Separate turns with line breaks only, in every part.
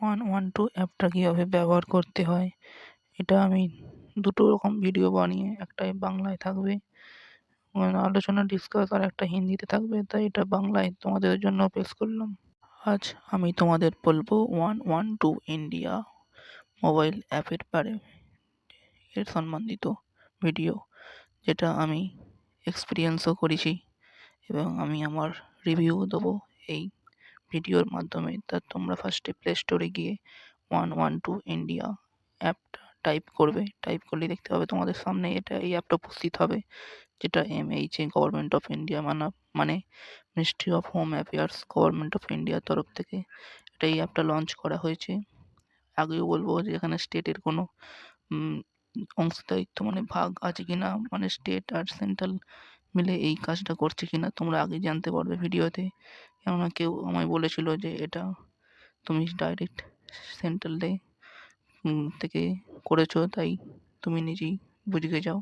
One one two অ্যাপটা কীভাবে ব্যবহার করতে হয়? এটা আমি দুটো রকম ভিডিও বানিয়ে একটাই বাংলায় থাকবে। আলোচনা ডিসকাস আর একটা হিন্দিতে থাকবে। তাই এটা বাংলায় তোমাদের জন্য পেশ করলাম। আজ আমি তোমাদের বলব one one two India mobile অ্যাপের বারে এর সম্বন্ধিত ভিডিও, যেটা আমি এক্সপিরিয়েন্সও করেছি এবং আমি আমার রিভিউ দেবো এই ভিডিওর মাধ্যমে, তা তোমরা ফার্স্টে প্লে স্টোরে গিয়ে ওয়ান ওয়ান টু ইন্ডিয়া অ্যাপটা টাইপ করবে। টাইপ করলে দেখতে পাবে তোমাদের সামনে এটা, এই অ্যাপটা উপস্থিত হবে, যেটা M H A government of India মানা মানে ministry of home affairs government of ইন্ডিয়ার তরফ থেকে এটা এই অ্যাপটা লঞ্চ করা হয়েছে। আগেও বলব যে এখানে স্টেটের কোনো অংশদায়িত্ব মানে ভাগ আছে কি না মানে স্টেট আর সেন্ট্রাল মিলে এই কাজটা করছে কি না তোমরা আগেই জানতে পারবে ভিডিওতে। কেননা কেউ আমায় বলেছিল যে এটা তুমি ডাইরেক্ট সেন্ট্রালে থেকে করেছ, তাই তুমি নিজেই বুঝে যাও।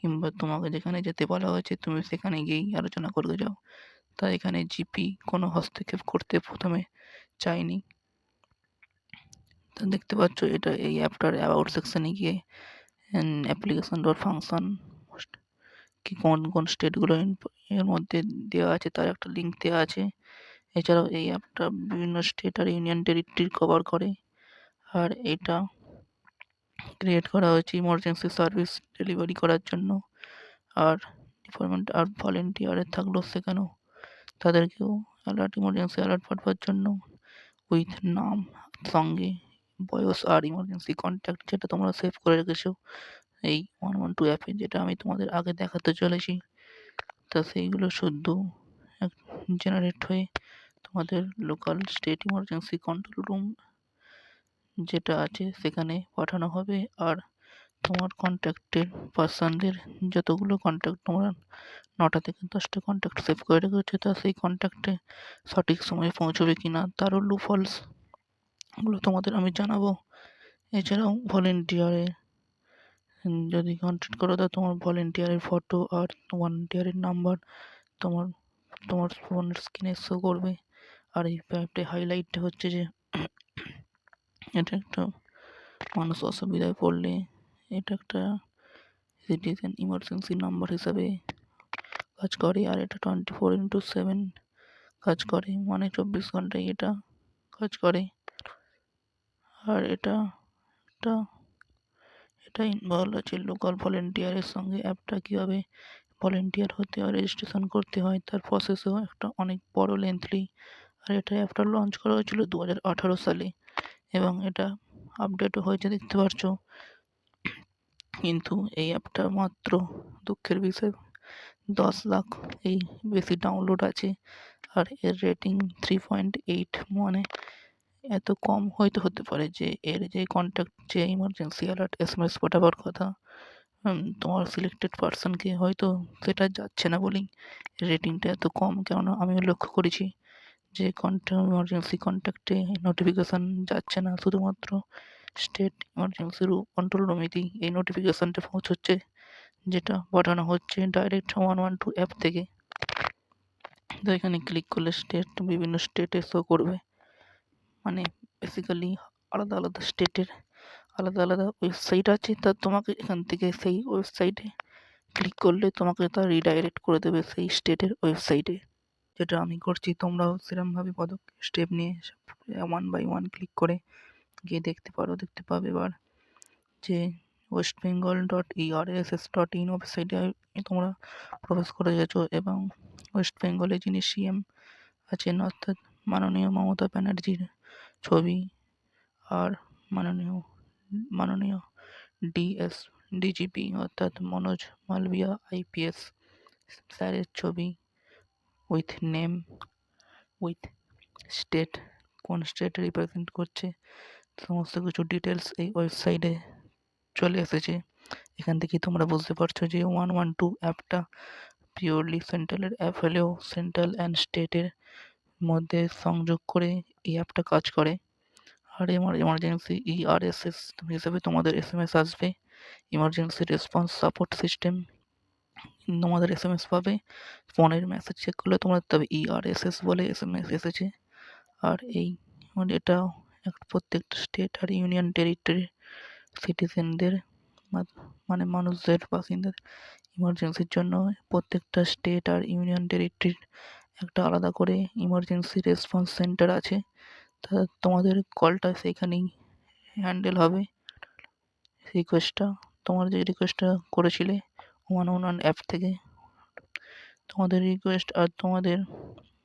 কিংবা তোমাকে যেখানে যেতে বলা হয়েছে, তুমি সেখানে গিয়েই আলোচনা করে যাও। তাই এখানে জিপি কোনো হস্তক্ষেপ করতে প্রথমে চায়নি তা দেখতে পাচ্ছ, এটা এই অ্যাপটার অ্যাবাউট সেকশানে গিয়ে অ্যাপ্লিকেশন ডট ফাংশন কি কোন কোন স্টেটগুলো এর মধ্যে দেওয়া আছে, তার একটা লিঙ্ক দেওয়া আছে। এছাড়াও এই অ্যাপটা বিভিন্ন স্টেট আর ইউনিয়ন টেরিটরি কভার করে। আর এটা ক্রিয়েট করা হয়েছে ইমার্জেন্সি সার্ভিস ডেলিভারি করার জন্য। আর ডিপার্টমেন্ট আর ভলেন্টিয়ারের থাকলেও সেখানেও। তাদেরকেও অ্যালার্ট ইমার্জেন্সি অ্যালার্ট পাঠাবার জন্য উইথ নাম, সঙ্গে বয়স আর ইমার্জেন্সি কন্ট্যাক্ট যেটা তোমরা সেভ করে রেখেছো এই ওয়ান ওয়ান টু অ্যাপে যেটা আমি তোমাদের আগে দেখাতে চলেছি। তা সেইগুলো শুদ্ধ জেনারেট হয়ে তোমাদের local state emergency control room যেটা আছে সেখানে পাঠানো হবে। আর তোমার কন্ট্যাক্টের পার্সনদের যতগুলো কন্ট্যাক্ট তোমরা নটা থেকে দশটা কন্ট্যাক্ট সেভ করে রেখেছো, তা সেই কন্ট্যাক্টে সঠিক সময়ে পৌঁছবে কি না তারও লুফলস ওগুলো তোমাদের আমি জানাব। এছাড়াও ভলেন্টিয়ারের যদি কন্ট্যাক্ট করো, তা তোমার ভলেন্টিয়ারের ফটো আর ভলেন্টিয়ারের নাম্বার তোমার তোমার ফোনের স্ক্রিনে শো করবে। আর এই প্যাপটি হাইলাইট হচ্ছে যে, এটা একটা মানুষ অসুবিধায় পড়লে এটা একটা সিটিজেন ইমার্জেন্সি নাম্বার হিসাবে কাজ করে, আর এটা টোয়েন্টি ফোর ইন্টু সেভেন কাজ করে মানে চব্বিশ ঘন্টায় এটা কাজ করে। আর এটা একটা, এটা ইনভলভ আছে লোকাল ভলেন্টিয়ারের সঙ্গে অ্যাপটা কীভাবে ভলেন্টিয়ার হতে হয় রেজিস্ট্রেশন করতে হয়, তার প্রসেসও একটা অনেক বড় লেন্থলি আর এটা অ্যাপটা লঞ্চ করা হয়েছিল দু হাজার আঠারো সালে এবং এটা আপডেটও হয়েছে দেখতে পাচ্ছ কিন্তু এই অ্যাপটা মাত্র দুঃখের বিষয়, দশ লাখ এই বেশি ডাউনলোড আছে আর এর রেটিং থ্রি পয়েন্ট এইট মানে এত কম হয়তো হতে পারে যে এর যে কন্ট্যাক্ট যে emergency alert S M S পাঠাবার কথা তোমার সিলেক্টেড পার্সনকে হয়তো সেটা যাচ্ছে না বলেই রেটিংটা এত কম। কেননা আমিও লক্ষ্য করেছি যে কন্ট্যা ইমার্জেন্সি কন্ট্যাক্টে নোটিফিকেশান যাচ্ছে না। শুধুমাত্র স্টেট ইমার্জেন্সি কন্ট্রোল রুমেতেই এই নোটিফিকেশানটা পৌঁছচ্ছে, যেটা পাঠানো হচ্ছে direct one one two app থেকে। তো এখানে ক্লিক করলে স্টেট বিভিন্ন স্টেটে শো করবে। মানে বেসিক্যালি আলাদা আলাদা স্টেটের আলাদা আলাদা ওয়েবসাইট আছে। তা তোমাকে এখান থেকে সেই ওয়েবসাইটে ক্লিক করলে তোমাকে তা রিডাইরেক্ট করে দেবে সেই স্টেটের ওয়েবসাইটে যেটা আমি করছি, তোমরাও সেরমভাবে পদক স্টেপ নিয়ে ওয়ান বাই ওয়ান ক্লিক করে গিয়ে দেখতে পারো, দেখতে পাবে এবার যে West Bengal dot ERSS dot in ওয়েবসাইটে তোমরা প্রবেশ করে গেছো এবং ওয়েস্ট বেঙ্গলে যিনি সিএম আছেন, অর্থাৎ মাননীয় মমতা ব্যানার্জির ছবি আর মাননীয় মাননীয় ডিএস ডিজিপি অর্থাৎ মনোজ মালভিয়া আইপিএস স্যারের ছবি উইথ নেম উইথ স্টেট কোন স্টেট রিপ্রেজেন্ট করছে, সমস্ত কিছু ডিটেলস এই ওয়েবসাইটে চলে এসেছে। এখান থেকে তোমরা বুঝতে পারছ যে ওয়ান ওয়ান টু অ্যাপটা পিওরলি সেন্ট্রালের অ্যাপ হলেও সেন্ট্রাল অ্যান্ড স্টেটের মধ্যে সংযোগ করে এই অ্যাপটা কাজ করে। আর এমার এমার্জেন্সি ইআরএসএস হিসেবে তোমাদের এস এম এস আসবে। ইমার্জেন্সি রেসপন্স সাপোর্ট সিস্টেম তোমাদের এস এম এস পাবে। ফোনের মেসেজ চেক করলে তোমরা তবে ইআরএসএস বলে এস এম এস এসেছে। আর এই মানে এটা প্রত্যেকটা স্টেট আর ইউনিয়ন টেরিটরি সিটিজেনদের মানে মানুষদের, বাসিন্দাদের ইমার্জেন্সির জন্য প্রত্যেকটা স্টেট আর ইউনিয়ন টেরিটরির একটা আলাদা করে ইমার্জেন্সি রেসপন্স সেন্টার আছে। তা তোমাদের কলটা সেইখানেই হ্যান্ডেল হবে। রিকোয়েস্টটা তোমার যে রিকোয়েস্টটা করেছিলে ওয়ান ওয়ান অ্যাপ থেকে। তোমাদের রিকোয়েস্ট আর তোমাদের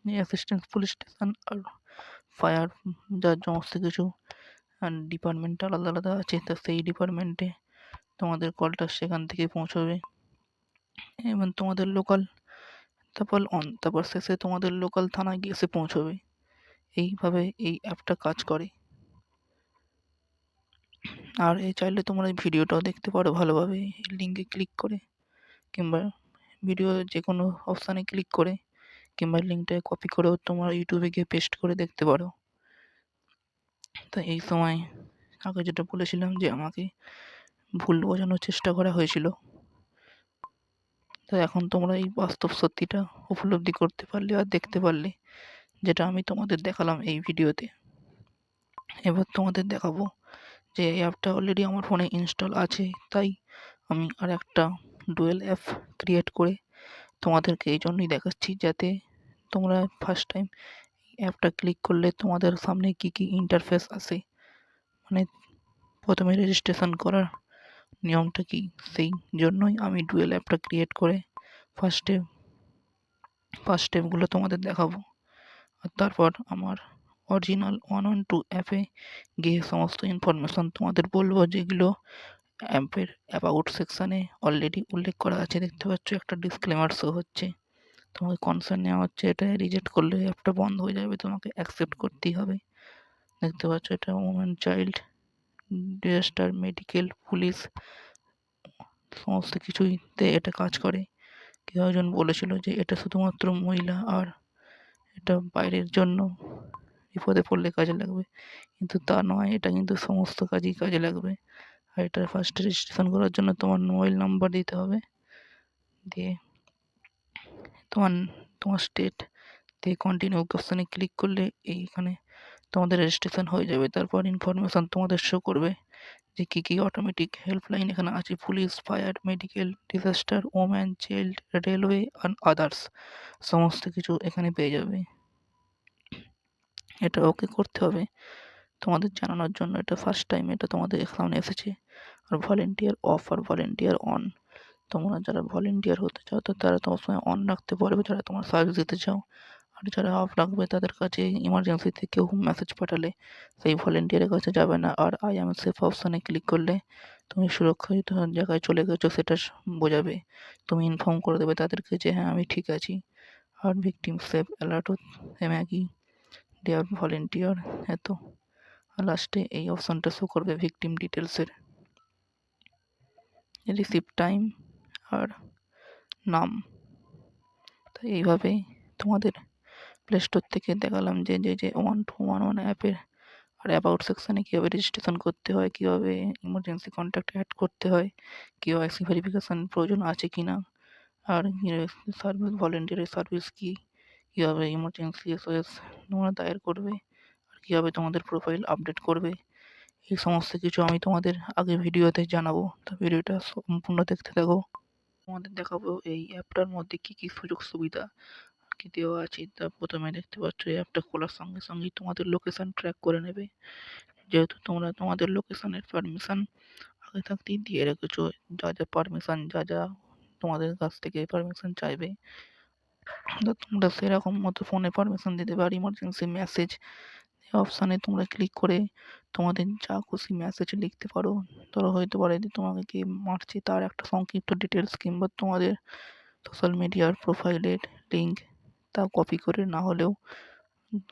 অ্যাসিস্ট্যান্ট পুলিশ স্টেশন আর ফায়ার যার সমস্ত কিছু ডিপার্টমেন্ট আলাদা আলাদা আছে, তা সেই ডিপার্টমেন্টে তোমাদের কলটা সেখান থেকে পৌঁছবে। এবং তোমাদের লোকাল তারপর অন তারপর শেষে তোমাদের লোকাল থানায় গিয়ে এসে পৌঁছবে। এইভাবে এই অ্যাপটা কাজ করে। আর এই চাইলে তোমরা ভিডিওটাও দেখতে পারো ভালোভাবে লিঙ্কে ক্লিক করে। কিংবা ভিডিও যে কোনো অপশানে ক্লিক করে কিংবা লিঙ্কটা কপি করেও তোমার ইউটিউবে গিয়ে পেস্ট করে দেখতে পারো। তো এই সময় আগে যেটা বলেছিলাম যে আমাকে ভুল বোঝানোর চেষ্টা করা হয়েছিল। তো এখন তোমরা এই বাস্তব সত্যিটা উপলব্ধি করতে পারলে আর দেখতে পারলে যেটা আমি তোমাদের দেখালাম এই ভিডিওতে এবার তোমাদের দেখাবো যে এই অ্যাপটা অলরেডি আমার ফোনে ইনস্টল আছে, তাই আমি আর একটা ডুয়েল অ্যাপ ক্রিয়েট করে তোমাদেরকে এই জন্যই দেখাচ্ছি যাতে তোমরা ফার্স্ট টাইম অ্যাপটা ক্লিক করলে তোমাদের সামনে কী কী ইন্টারফেস আসে মানে প্রথমে রেজিস্ট্রেশন করার নিয়মটা কী? সেই জন্যই আমি ডুয়েল অ্যাপটা ক্রিয়েট করে ফার্স্টে ফার্স্ট স্টেপগুলো তোমাদের দেখাবো। আর তারপর আমার অরিজিনাল ওয়ান ওয়ান টু অ্যাপে গিয়ে সমস্ত ইনফরমেশান তোমাদের বলব যেগুলো অ্যাপের অ্যাবাউট সেকশানে অলরেডি উল্লেখ করা আছে। দেখতে পাচ্ছ একটা ডিসক্লেমার শো হচ্ছে। তোমাকে কনসার্ন নেওয়া হচ্ছে, এটা রিজেক্ট করলে অ্যাপটা বন্ধ হয়ে যাবে, তোমাকে অ্যাকসেপ্ট করতেই হবে। দেখতে পাচ্ছ এটা women child disaster medical police সমস্ত কিছুইতে এটা কাজ করে। কেউ একজন বলেছিল যে এটা শুধুমাত্র মহিলা আর এটা বাইরের জন্য বিপদে পড়লে কাজে লাগবে। কিন্তু তা নয়, এটা কিন্তু সমস্ত কাজেই কাজে লাগবে। আর ফার্স্ট রেজিস্ট্রেশন করার জন্য তোমার মোবাইল নাম্বার দিতে হবে। দিয়ে তোমার তোমার স্টেট দিয়ে কন্টিনিউ অপশানে ক্লিক করলে এইখানে তোমাদের রেজিস্ট্রেশন হয়ে যাবে। তারপর ইনফরমেশান তোমাদের শো করবে যে কী কী অটোমেটিক হেল্পলাইন এখানে আছে। Police fire medical disaster woman child railway and others সমস্ত কিছু এখানে পেয়ে যাবে। এটা ওকে করতে হবে। তোমাদের জানানোর জন্য এটা ফার্স্ট টাইম এটা তোমাদের সামনে এসেছে। আর ভলেন্টিয়ার অফ আর ভলেন্টিয়ার অন তোমরা যারা ভলেন্টিয়ার হতে চাও, তো তারা তোমার সময় অন রাখতে পারবে। যারা তোমার সার্ভিস দিতে চাও, আর যারা অফ রাখবে, তাদের কাছে ইমার্জেন্সিতে কেউ মেসেজ পাঠালে সেই ভলেন্টিয়ারের কাছে যাবে না। আর আই এম সেফ অপশানে ক্লিক করলে তুমি সুরক্ষিত জায়গায় চলে গেছো, সেটা বোঝাবে। তুমি ইনফর্ম করে দেবে তাদেরকে যে হ্যাঁ আমি ঠিক আছি। আর ভিকটিম সেফ অ্যালার্টও একই। ডিয়ার ভলেন্টিয়ার এত লাস্টে এই অপশানটা শো করবে ভিকটিম ডিটেলসের রিসিভ টাইম আর নাম। তো এইভাবে তোমাদের প্লে স্টোর থেকে দেখালাম যে যে যে ওয়ান টু ওয়ান ওয়ান অ্যাপের আর অ্যাবাউট সেকশানে কীভাবে রেজিস্ট্রেশন করতে হয়, কীভাবে ইমার্জেন্সি কন্ট্যাক্ট অ্যাড করতে হয় কেওয়াইসি ভেরিফিকেশান প্রয়োজন আছে কি না, আর সার্ভিস ভলেন্টিয়ারের সার্ভিস কী, কীভাবে ইমার্জেন্সি এসওএস তোমরা দায়ের করবে কীভাবে তোমাদের প্রোফাইল আপডেট করবে, এই সমস্ত কিছু আমি তোমাদের আগে ভিডিওতে জানাব। তো ভিডিওটা সম্পূর্ণ দেখতে থাকো। তোমাদের দেখাবো এই অ্যাপটার মধ্যে কী কী সুযোগ সুবিধা কি দেওয়া আছে। তা প্রথমে দেখতে পাচ্ছ, এই অ্যাপটা খোলার সঙ্গে সঙ্গেই তোমাদের লোকেশান ট্র্যাক করে নেবে। যেহেতু তোমরা তোমাদের লোকেশানের পারমিশান আগে থাকতেই দিয়ে রেখেছো, যা যা পারমিশান যা যা তোমাদের কাছ থেকে পারমিশন চাইবে। তো তোমরা সেরকম মতো ফোনে পারমিশন দিতে পারো ইমার্জেন্সি মেসেজ অপশানে তোমরা ক্লিক করে তোমাদের যা খুশি মেসেজ লিখতে পারো। ধরো হয়তো পারে যে তোমাকে কে মারছে তার একটা সংক্ষিপ্ত ডিটেলস কিংবা তোমাদের সোশ্যাল মিডিয়ার প্রোফাইলের লিঙ্ক তা কপি করে না হলেও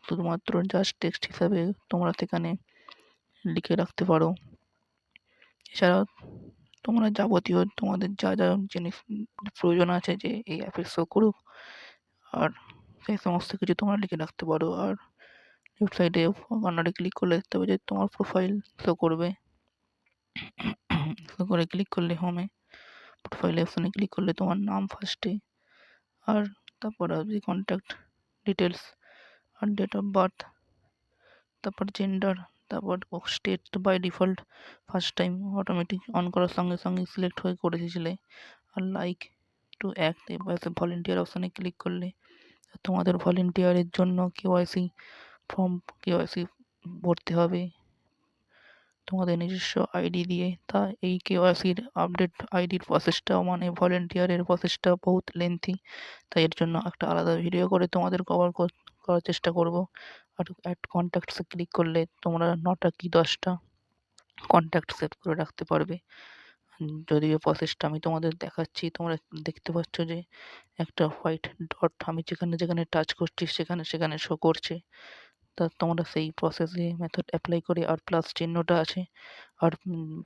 শুধুমাত্র জাস্ট টেক্সট হিসাবে তোমরা সেখানে লিখে রাখতে পারো। এছাড়াও তোমরা যাবতীয় তোমাদের যা যা জিনিস প্রয়োজন আছে যে এই অ্যাপে শো করুক, আর সেই সমস্ত কিছু তোমরা লিখে রাখতে পারো। আর সাইডে কর্নারে ক্লিক করলে দেখতে পাবে যে তোমার প্রোফাইল শো করবে। শো করে ক্লিক করলে হোমে প্রোফাইল অপশানে ক্লিক করলে তোমার নাম ফার্স্টে আর তারপর আসবে কন্ট্যাক্ট ডিটেলস আর ডেট অফ বার্থ তারপর জেন্ডার তারপর state by default first time automatic on করার সঙ্গে সঙ্গে সিলেক্ট হয়ে করে দিয়েছিলে। আর লাইক টু অ্যাক্ট এবার ভলেন্টিয়ার অপশানে ক্লিক করলে তোমাদের ভলেন্টিয়ারের জন্য কেওয়াইসি ফর্ম কেওয়াইসি ভরতে হবে। তোমাদের নিজস্ব আইডি দিয়ে। তা এই কেওয়াইসির আপডেট আইডির প্রসেসটা মানে ভলেন্টিয়ারের প্রসেসটা বহুত লেন্থি তাই এর জন্য একটা আলাদা ভিডিও করে তোমাদের কভার করার চেষ্টা করব। আর অ্যাড কন্ট্যাক্টসে ক্লিক করলে তোমরা নটা কি দশটা কন্ট্যাক্ট সেভ করে রাখতে পারবে। যদিও প্রসেসটা আমি তোমাদের দেখাচ্ছি, তোমরা দেখতে পাচ্ছ যে একটা হোয়াইট ডট আমি যেখানে যেখানে টাচ করছি, সেখানে সেখানে শো করছে। তা তোমরা সেই প্রসেসে মেথড অ্যাপ্লাই করে আর প্লাস চিহ্নটা আছে। আর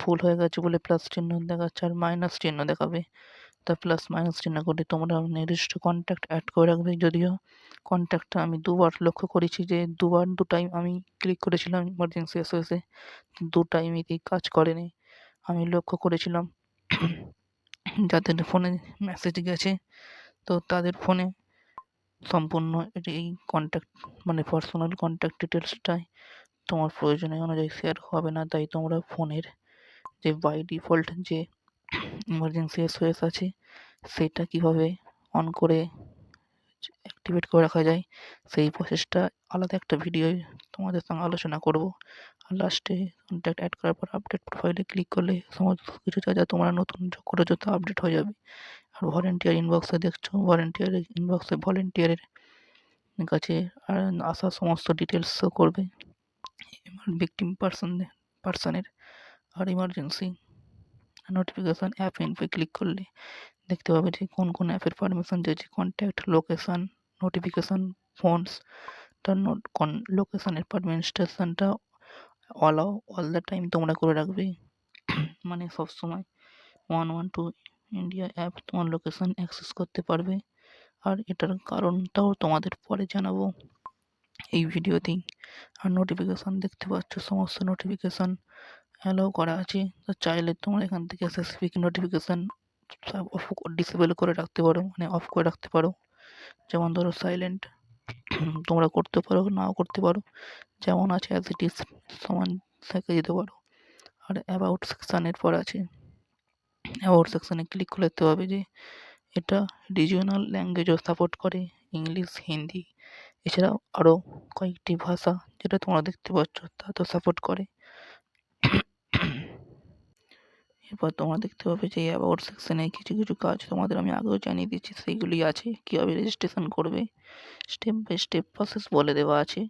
ভুল হয়ে গেছে বলে প্লাস চিহ্ন দেখাচ্ছে আর মাইনাস চিহ্ন দেখাবে। তা প্লাস মাইনাস চিহ্ন করে তোমরা নির্দিষ্ট কন্ট্যাক্ট অ্যাড করে রাখবে। যদিও কন্ট্যাক্টটা আমি দুবার লক্ষ্য করেছি যে দুবার দু টাইম আমি ক্লিক করেছিলাম ইমার্জেন্সি এসওএসে দু টাইমই কাজ করেনি। আমি লক্ষ্য করেছিলাম যাদের ফোনে মেসেজ গেছে, তো তাদের ফোনে সম্পূর্ণ এই কন্ট্যাক্ট মানে পার্সোনাল কন্ট্যাক্ট ডিটেলসটাই তোমার প্রয়োজনীয় অনুযায়ী শেয়ার হবে না। তাই তোমরা ফোনের যে বাই ডিফল্ট যে ইমার্জেন্সি এসওএস আছে, সেটা কীভাবে অন করে অ্যাক্টিভেট করে রাখা যায়, সেই প্রসেসটা আলাদা একটা ভিডিও তোমাদের সঙ্গে আলোচনা করব। আর লাস্টে কন্ট্যাক্ট অ্যাড করার পর আপডেট প্রোফাইলে ক্লিক করলে সমস্ত কিছু যা যা তোমরা নতুন যোগ করে যত আপডেট হয়ে যাবে। আর ভলেন্টিয়ার ইনবক্সে দেখছ? ভলেন্টিয়ারের ইনবক্সে ভলেন্টিয়ারের কাছে আর আসা সমস্ত ডিটেলস শো করবে। ভিকটিম পার্সন পার্সনের আর ইমার্জেন্সি নোটিফিকেশান অ্যাপ ইনফে ক্লিক করলে দেখতে পাবে যে কোন কোন অ্যাপের পারমিশন দিয়েছে কন্ট্যাক্ট লোকেশান নোটিফিকেশান ফোনস তার নোট কন লোকেশানের পারমিশনটা অলাও অল দ্য টাইম তোমরা করে রাখবে। মানে সবসময় one one two India app তোমার লোকেশান অ্যাক্সেস করতে পারবে। আর এটার কারণটাও তোমাদের পরে জানাব এই ভিডিওতেই। আর নোটিফিকেশান দেখতে পাচ্ছ, সমস্ত নোটিফিকেশান অ্যালাউ করা আছে। তো চাইলে তোমরা এখান থেকে স্পেসিফিক নোটিফিকেশান অফ ডিসেবল করে রাখতে পারো মানে অফ করে রাখতে পারো। যেমন ধরো সাইলেন্ট তোমরা করতে পারো, নাও করতে পারো। যেমন আছে অ্যাজ ইট ইজ সমান থেকে যেতে পারো। আর অ্যাবাউট সেকশানের পর আছে। অ্যাবাউট সেকশানে ক্লিক করে দেখতে হবে যে, এটা রিজিওনাল ল্যাঙ্গুয়েজও সাপোর্ট করে ইংলিশ হিন্দি এছাড়াও আরও কয়েকটি ভাষা যেটা তোমরা দেখতে পাচ্ছ, তা তো সাপোর্ট করে। এরপর তোমরা দেখতে পাবে যে অ্যাবাউট সেকশানে কিছু কিছু কাজ তোমাদের আমি আগেও জানিয়ে দিচ্ছি সেইগুলি আছে, কীভাবে রেজিস্ট্রেশন করবে স্টেপ বাই স্টেপ প্রসেস বলে দেওয়া আছে।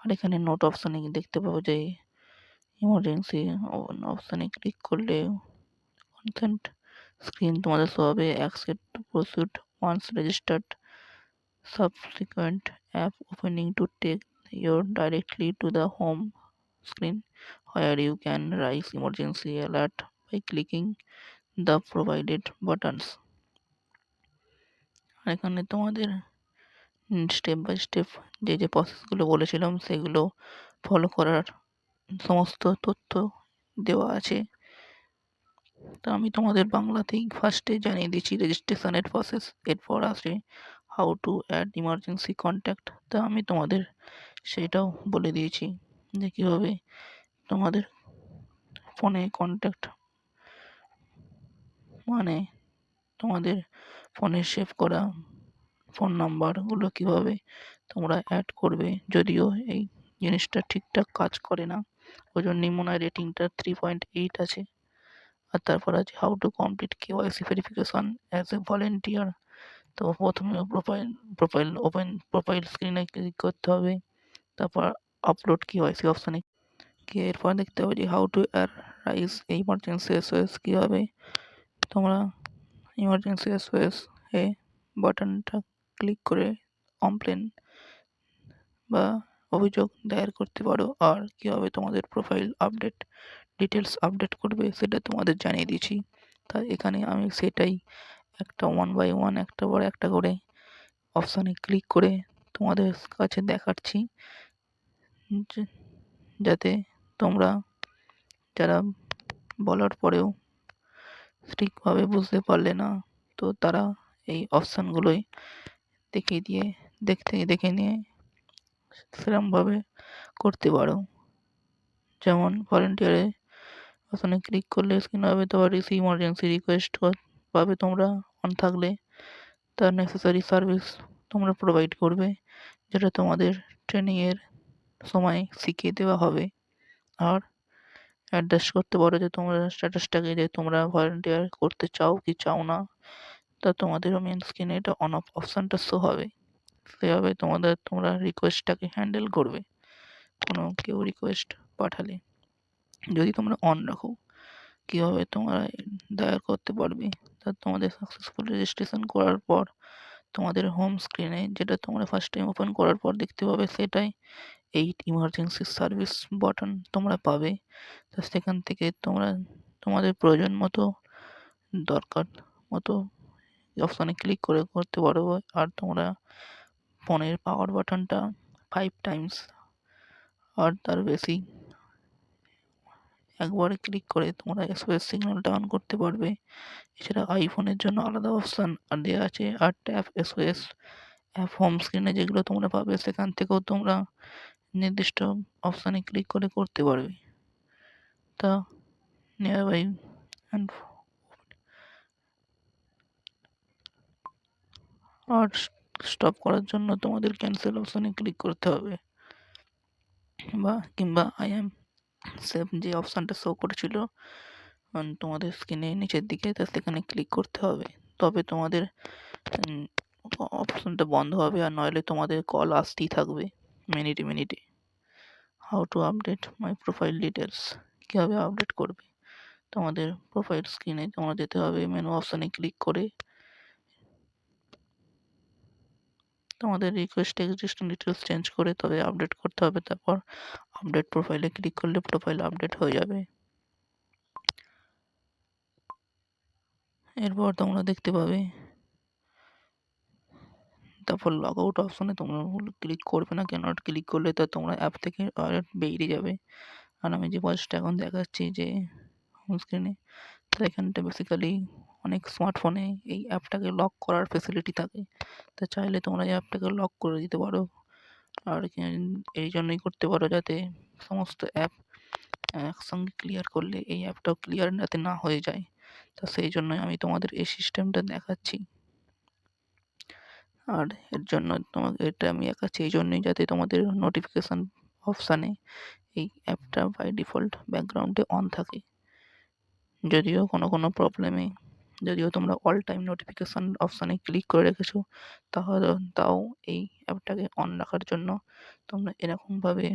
আর এখানে নোট অপশানে দেখতে পাবো যে ইমার্জেন্সি অপশানে ক্লিক করলে কনসেন্ট স্ক্রিন তোমাদের শো হবে accept to proceed once registered subsequent app opening to take you directly to the home screen where you can raise emergency alert by clicking the provided buttons এখানে তোমাদের step by step যে যে প্রসেসগুলো বলেছিলাম সেগুলো follow করার সমস্ত তথ্য দেওয়া আছে তা আমি তোমাদের বাংলাতেই ফার্স্টে জানিয়ে দিচ্ছি রেজিস্ট্রেশনের প্রসেস এরপর আসে how to add emergency contact তা আমি তোমাদের সেটাও বলে দিয়েছি যে কীভাবে তোমাদের ফোনে কন্ট্যাক্ট মানে তোমাদের ফোনে সেভ করা ফোন নাম্বারগুলো কীভাবে তোমরা অ্যাড করবে, যদিও এই জিনিসটা ঠিকঠাক কাজ করে না। ওই জন্য নিম্নয় রেটিংটা থ্রি পয়েন্ট এইট আছে। আর তারপর আছে how to complete K KYC verification as a volunteer তো প্রথমে প্রোফাইল প্রোফাইল ওপেন প্রোফাইল স্ক্রিনে ক্লিক করতে হবে। তারপর আপলোড কে কেওয়াইসি অপশানে গিয়ে এরপর দেখতে হবে যে how to air raise emergency SOS কীভাবে। তোমরা ইমার্জেন্সি এসওএস এ বাটনটা ক্লিক করে কমপ্লেন বা অভিযোগ দায়ের করতে পারো। আর কীভাবে তোমাদের প্রোফাইল আপডেট ডিটেলস আপডেট করবে, সেটা তোমাদের জানিয়ে দিয়েছি তাই এখানে আমি সেটাই একটা ওয়ান বাই ওয়ান একটা পর একটা করে অপশানে ক্লিক করে তোমাদের কাছে দেখাচ্ছি। যাতে তোমরা যারা বলার পরেও ঠিকভাবে বুঝতে পারলে না, তো তারা এই অপশানগুলোই দেখিয়ে দিয়ে, দেখতে, দেখে নিয়ে সেরমভাবে করতে পারো। যেমন ভলেন্টিয়ারে ওখানে ক্লিক করলে স্ক্রিন হবে তোমার রিসি ইমার্জেন্সি রিকোয়েস্ট পাবে তোমরা অন থাকলে। তার নেসেসারি সার্ভিস তোমরা প্রোভাইড করবে, যেটা তোমাদের ট্রেনিংয়ের সময় শিখিয়ে দেওয়া হবে। আর অ্যাডজাস্ট করতে পারো যে তোমরা স্ট্যাটাসটাকে যে তোমরা ভলেন্টিয়ার করতে চাও কি চাও না, তা তোমাদেরও মেন স্ক্রিনে এটা অন অফ অপশানটা শো হবে। সেভাবে তোমাদের, তোমরা রিকোয়েস্টটাকে হ্যান্ডেল করবে। কোনো কেউ রিকোয়েস্ট পাঠালে। যদি তোমরা অন রাখো, কীভাবে তোমরা দায়ের করতে পারবে? তা তোমাদের সাকসেসফুল রেজিস্ট্রেশন করার পর, তোমাদের হোম স্ক্রিনে যেটা তোমরা ফার্স্ট টাইম ওপেন করার পর দেখতে পাবে সেটাই এইট ইমার্জেন্সি সার্ভিস বাটন তোমরা পাবে। তো সেখান থেকে তোমরা, তোমাদের প্রয়োজন মতো দরকার মতো অপশানে ক্লিক করে করতে পারব আর তোমরা ফোনের পাওয়ার বাটনটা ফাইভ টাইমস আর তার বেশি একবারে ক্লিক করে তোমরা এসওএস সিগন্যালটা অন করতে পারবে। এছাড়া আইফোনের জন্য আলাদা অপশান দেওয়া আছে। আর ট্যাপ এসওএস অ্যাপ হোম স্ক্রিনে যেগুলো তোমরা পাবে, সেখান থেকেও তোমরা নির্দিষ্ট অপশানে ক্লিক করে করতে পারবে। তা নিয়ার বাই অ্যান্ড আর স্টপ করার জন্য তোমাদের ক্যান্সেল অপশানে ক্লিক করতে হবে। বা কিংবা আই অ্যাম সেভ যে অপশানটা শো করেছিল তোমাদের স্ক্রিনে নিচের দিকে, তা সেখানে ক্লিক করতে হবে। তবে তোমাদের অপশানটা বন্ধ হবে আর নইলে তোমাদের কল আসতেই থাকবে মিনিটে মিনিটে how to update my profile details কীভাবে আপডেট করবে? তোমাদের প্রোফাইল স্ক্রিনে তোমরা যেতে হবে মেনু অপশানে ক্লিক করে তোমাদের রিকোয়েস্ট এক্সিস্টিং ডিটেলস চেঞ্জ করে তবে আপডেট করতে হবে। তারপর আপডেট প্রোফাইলে ক্লিক করলে প্রোফাইল আপডেট হয়ে যাবে। এরপর তোমরা দেখতে পাবে। তারপর লগ আউট অপশনে তোমরা ক্লিক করবে না কেন? ক্লিক করলে তো তোমরা অ্যাপ থেকে বেরিয়ে যাবে। আর আমি যে বয়সটা এখন দেখাচ্ছি যে হোম স্ক্রিনে তো এখানটা বেসিক্যালি অনেক স্মার্টফোনে এই অ্যাপটাকে লক করার ফেসিলিটি থাকে। তো চাইলে তোমরা এই অ্যাপটাকে লক করে দিতে পারো। আর এই জন্যই করতে পারো যাতে সমস্ত অ্যাপ একসঙ্গে ক্লিয়ার করলে এই অ্যাপটাও ক্লিয়ার যাতে না হয়ে যায়। তো সেই জন্যই আমি তোমাদের এই সিস্টেমটা দেখাচ্ছি। আর এর জন্য তোমাকে এটা আমি দেখাচ্ছি এই জন্যই যাতে তোমাদের নোটিফিকেশান অপশানে এই অ্যাপটা বাই ডিফল্ট ব্যাকগ্রাউন্ডে অন থাকে। যদিও কোনো কোনো প্রবলেমে যদিও তোমরা অল টাইম নোটিফিকেশান অপশানে ক্লিক করে রেখেছো, তাহলে তাও এই অ্যাপটাকে অন রাখার জন্য তোমরা এরকমভাবে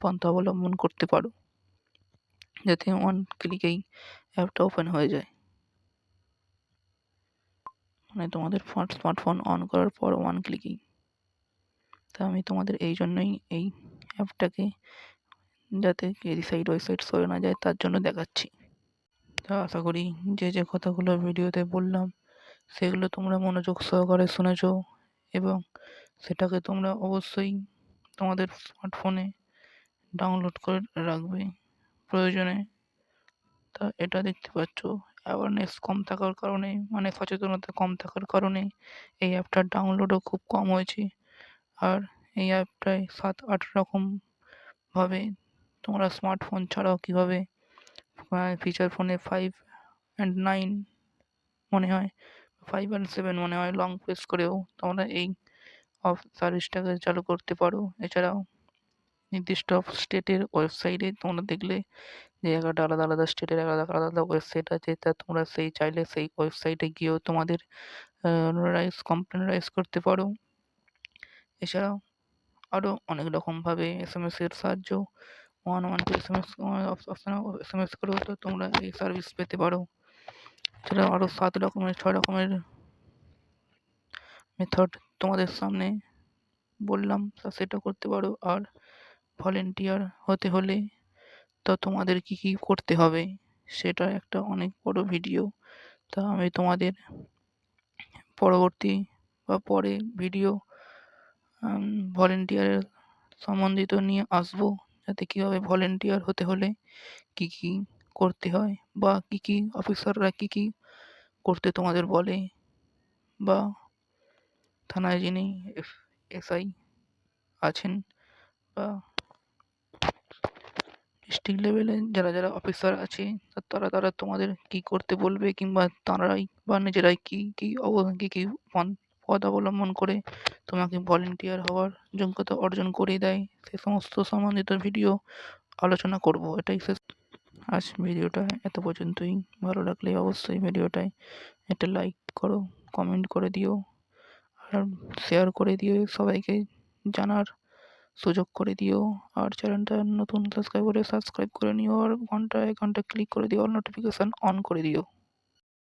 পন্থা অবলম্বন করতে পারো, যাতে অন ক্লিকেই অ্যাপটা ওপেন হয়ে যায়। মানে তোমাদের স্মার্টফোন অন করার পর ওয়ান ক্লিকেই তা আমি তোমাদের এই জন্যই এই অ্যাপটাকে যাতে ওই সাইড সরে না যায়, তার জন্য দেখাচ্ছি। তা আশা করি যে যে কথাগুলো ভিডিওতে বললাম, সেগুলো তোমরা মনোযোগ সহকারে শুনেছ এবং সেটাকে তোমরা অবশ্যই তোমাদের স্মার্টফোনে ডাউনলোড করে রাখবে প্রয়োজনে। তা এটা দেখতে পাচ্ছ অ্যাওয়ারনেস কম থাকার কারণে মানে সচেতনতা কম থাকার কারণে এই অ্যাপটার ডাউনলোডও খুব কম হয়েছে। আর এই অ্যাপটায় সাত আট রকমভাবে তোমরা স্মার্টফোন ছাড়াও কীভাবে ফিচার ফোনে ফাইভ অ্যান্ড নাইন মনে হয় ফাইভ অ্যান্ড সেভেন মনে হয় লং প্রেস করেও তোমরা এই অফ সার্ভিসটাকে চালু করতে পারো। এছাড়াও নির্দিষ্ট স্টেটের ওয়েবসাইটে তোমরা দেখলে যে জায়গাটা আলাদা আলাদা স্টেটের আলাদা আলাদা ওয়েবসাইট আছে, তা তোমরা সেই চাইলে সেই ওয়েবসাইটে গিয়েও তোমাদের রাইস কমপ্লেন রাইস করতে পারো। এছাড়াও আরও অনেক রকমভাবে এস এম এসের সাহায্য one one two S M S অপশানে এস এম এস করেও তো তোমরা এই সার্ভিস পেতে পারো। এছাড়াও আরও সাত রকমের, ছয় রকমের মেথড তোমাদের সামনে বললাম, তা সেটা করতে পারো। আর ভলেন্টিয়ার হতে হলে তো তোমাদের কী কী করতে হবে, সেটা একটা অনেক বড় ভিডিও তা আমি তোমাদের পরবর্তী বা পরে ভিডিও ভলেন্টিয়ারের সম্বন্ধিত নিয়ে আসব। যাতে কীভাবে ভলেন্টিয়ার হতে হলে কী কী করতে হয়? বা কী কী অফিসাররা কী কী করতে তোমাদের বলে? বা থানায় যিনি এসআই আছেন বা ডিস্ট্রিক্ট লেভেলে যারা যারা অফিসার আছে তারা তারা তোমাদের কী করতে বলবে? কিংবা তারাই বা নিজেরাই কী কী অবদান, কী কী পথ অবলম্বন করে তোমাকে ভলেন্টিয়ার হওয়ার যোগ্যতা অর্জন করে দেয়। সে সমস্ত সম্বন্ধিত ভিডিও আলোচনা করব, এটাই শেষ। আজ ভিডিওটা এত পর্যন্তই। ভালো লাগলে অবশ্যই ভিডিওটায় একটা লাইক করো কমেন্ট করে দিও, আর শেয়ার করে দিও, সবাইকে জানার সুযোগ করে দিও। আর চ্যানেলটা নতুন সাবস্ক্রাইব করে সাবস্ক্রাইব করে নিও, আর ঘন্টায় ঘণ্টা ক্লিক করে দিও, আর নোটিফিকেশান অন করে দিও।